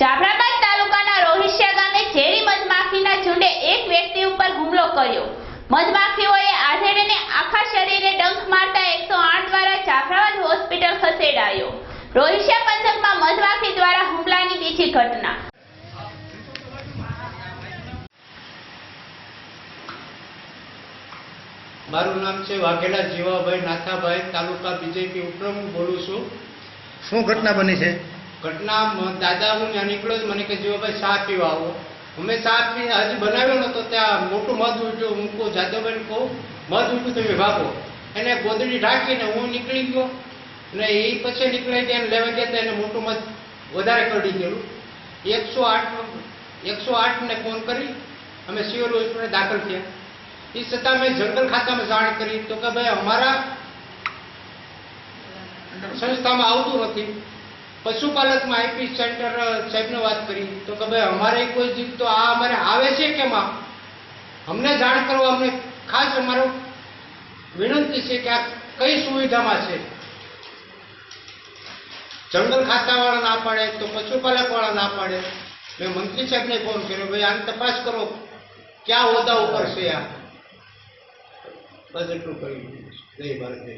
જાફરાબાદ તાલુકાના રોહિસિયા ગામે ઝેરી મધમાખીના ઝુંડે એક વ્યક્તિ ઉપર હુમલો કર્યો. મધમાખીઓએ આધેડને આખા શરીરે ડંખ મારતા એકસો આઠ દ્વારા જાફરાબાદ હોસ્પિટલ ખસેડાયો. રોહિસિયા પંથકમાં મધમાખી દ્વારા હુમલાની બીજી ઘટના. મારું નામ છે વાઘેલા જીવાભાઈ નાથાભાઈ તાલુકા બીજેપી ઉપપ્રમુખ બોલું છું. શું ઘટના બની છે? ઘટના દાદા હું ત્યાં નીકળ્યો જ મને કે ભાઈ, ચા પીવા આવો. અમે ચા પી હજી બનાવ્યો નતો ત્યાં મોટું મધ ઉઠ્યું. હું કહું જાદવભાઈ કહું, મધ ઉઠ્યું, તમે ભાગો. એને ગોદડી ઢાંકીને હું નીકળી ગયો ને એ પછી નીકળી ગયા લેવા ગયા તો એને મોટું મધ વધારે કરડી ગયેલું. એકસો આઠ એકસો આઠને ફોન કરી, અમે સિવિલ હોસ્પિટલ દાખલ થયા. એ છતાં મેં જંગલ ખાતામાં જાણ કરી તો કે, ભાઈ, અમારા સંસ્થામાં આવતું નથી. પશુપાલકમાં માહિતી સેન્ટર સાહેબને વાત કરી. તો કે ભાઈ, અમારે કોઈ જીવ તો આ અમારે આવે છે કે માં અમને જાણ કરો અમને ખાસ અમારો વિનંતી છે કે આ કઈ સુવિધામાં છે? જંગલ ખાતાવાળા ના પાડે, તો પશુપાલકવાળા ના પાડે. મેં મંત્રી સાહેબને ફોન કર્યો, ભાઈ, આની તપાસ કરો, ક્યાં હોદ્દા ઉપર છે આ? બસ એટલું કહ્યું જય ભારત, જય.